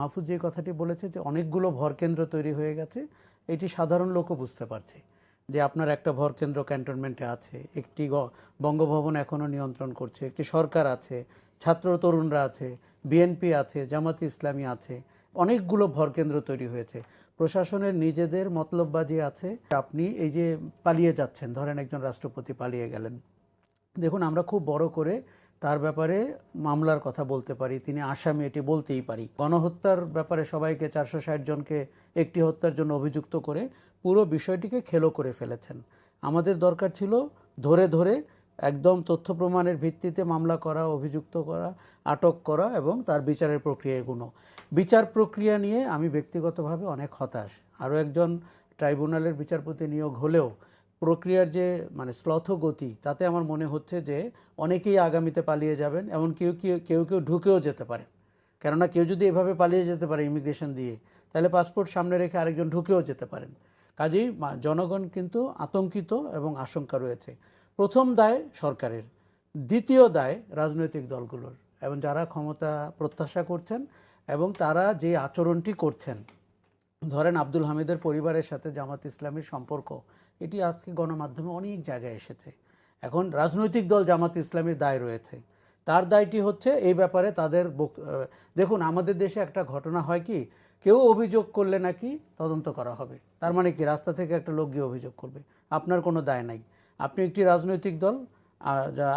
মাহফুজ যে কথাটি বলেছে যে অনেকগুলো ভরকেন্দ্র তৈরি হয়ে গেছে, এটি সাধারণ লোকও বুঝতে পারছে যে আপনার একটা ভরকেন্দ্র ক্যান্টনমেন্টে আছে, একটি বঙ্গভবন এখনও নিয়ন্ত্রণ করছে, একটি সরকার আছে, ছাত্র তরুণরা আছে, বিএনপি আছে, জামাতি ইসলামী আছে, অনেকগুলো ভরকেন্দ্র তৈরি হয়েছে। প্রশাসনের নিজেদের মতলববাজি আছে। আপনি এই যে পালিয়ে যাচ্ছেন, ধরেন একজন রাষ্ট্রপতি পালিয়ে গেলেন। দেখুন, আমরা খুব বড় করে তার ব্যাপারে মামলার কথা বলতে পারি, তিনি আসামি, এটি বলতেই পারি। গণহত্যার ব্যাপারে সবাইকে চারশো ষাট জনকে একটি হত্যার জন্য অভিযুক্ত করে পুরো বিষয়টিকে খেলো করে ফেলেছেন। আমাদের দরকার ছিল ধরে ধরে একদম তথ্য প্রমাণের ভিত্তিতে মামলা করা, অভিযুক্ত করা, আটক করা এবং তার বিচারের প্রক্রিয়া এগুলো বিচার প্রক্রিয়া নিয়ে আমি ব্যক্তিগতভাবে অনেক হতাশ। আরও একজন ট্রাইব্যুনালের বিচারপতি নিয়োগ হলেও প্রক্রিয়ার যে মানে শ্লথ গতি, তাতে আমার মনে হচ্ছে যে অনেকেই আগামীতে পালিয়ে যাবেন এমন কেউ কেউ কেউ কেউ ঢুকেও যেতে পারে। কেননা কেউ যদি এভাবে পালিয়ে যেতে পারে ইমিগ্রেশন দিয়ে, তাহলে পাসপোর্ট সামনে রেখে আরেকজন ঢুকেও যেতে পারেন। কাজেই জনগণ কিন্তু আতঙ্কিত এবং আশঙ্কা রয়েছে। প্রথম দায় সরকারের, দ্বিতীয় দায় রাজনৈতিক দলগুলোর, এবং যারা ক্ষমতা প্রত্যাশা করছেন, এবং তারা যে আচরণটি করছেন ধরেন আব্দুল হামিদের পরিবারের সাথে জামাত ইসলামের সম্পর্ক, এটি আজকে গণমাধ্যমে অনেক জায়গায় এসেছে। এখন রাজনৈতিক দল জামাত ইসলামের দায় রয়েছে। তার দায়টি হচ্ছে এই ব্যাপারে তাদের দেখুন, আমাদের দেশে একটা ঘটনা হয় কি, কেউ অভিযোগ করলে নাকি তদন্ত করা হবে। তার মানে কি, রাস্তা থেকে একটা লোক গিয়ে অভিযোগ করবে। আপনার কোনো দায় নাই। আপনি একটি রাজনৈতিক দল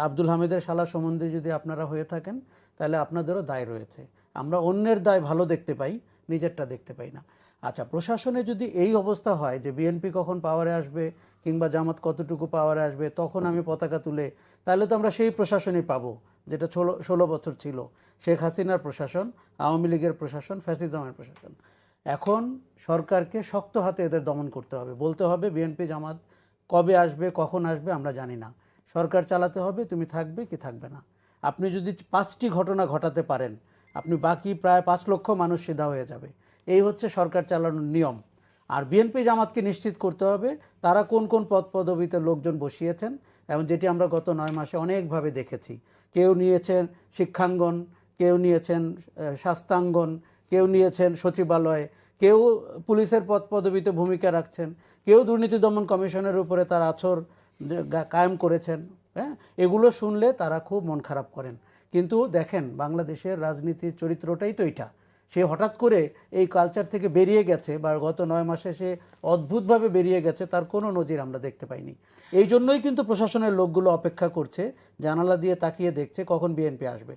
আব্দুল হামিদের শালা সম্বন্ধে যদি আপনারা হয়ে থাকেন, তাহলে আপনাদেরও দায় রয়েছে। আমরা অন্যের দায় ভালো দেখতে পাই, নিজেরটা দেখতে পাই না। আচ্ছা প্রশাসনে যদি এই অবস্থা হয় যে বিএনপি কখন পাওয়ারে আসবে কিংবা জামাত কতটুকু পাওয়ারে আসবে, তখন আমি পতাকা তুলে, তাহলে তো আমরা সেই প্রশাসনই পাবো যেটা ষোলো ষোলো বছর ছিল। শেখ হাসিনার প্রশাসন, আওয়ামী লীগের প্রশাসন, ফ্যাসিজমের প্রশাসন। এখন সরকারকে শক্ত হাতে এদের দমন করতে হবে। বলতে হবে বিএনপি, জামাত কবে আসবে, কখন আসবে আমরা জানি না। সরকার চালাতে হবে, তুমি থাকবে কি থাকবে না। আপনি যদি পাঁচটি ঘটনা ঘটাতে পারেন আপনি বাকি প্রায় পাঁচ লক্ষ মানুষ সিধা হয়ে যাবে। এই হচ্ছে সরকার চালানোর নিয়ম। আর বিএনপি জামাতকে নিশ্চিত করতে হবে, তারা কোন কোন পদ পদবিতে লোকজন বসিয়েছেন, এবং যেটি আমরা গত নয় মাসে অনেকভাবে দেখেছি। কেউ নিয়েছেন শিক্ষাঙ্গন, কেউ নিয়েছেন স্বাস্থ্যাঙ্গন, কেউ নিয়েছেন সচিবালয়, কেউ পুলিশের পদ পদবিতে ভূমিকা রাখছেন, কেউ দুর্নীতি দমন কমিশনের উপরে তার আছর কায়েম করেছেন। হ্যাঁ? এগুলো শুনলে তারা খুব মন খারাপ করেন। কিন্তু দেখেন, বাংলাদেশের রাজনীতির চরিত্রটাই তো এটা সে হঠাৎ করে এই কালচার থেকে বেরিয়ে গেছে বা গত নয় মাসে সে অদ্ভুতভাবে বেরিয়ে গেছে, তার কোনো নজির আমরা দেখতে পাইনি। এই জন্যই কিন্তু প্রশাসনের লোকগুলো অপেক্ষা করছে, জানালা দিয়ে তাকিয়ে দেখছে কখন বিএনপি আসবে।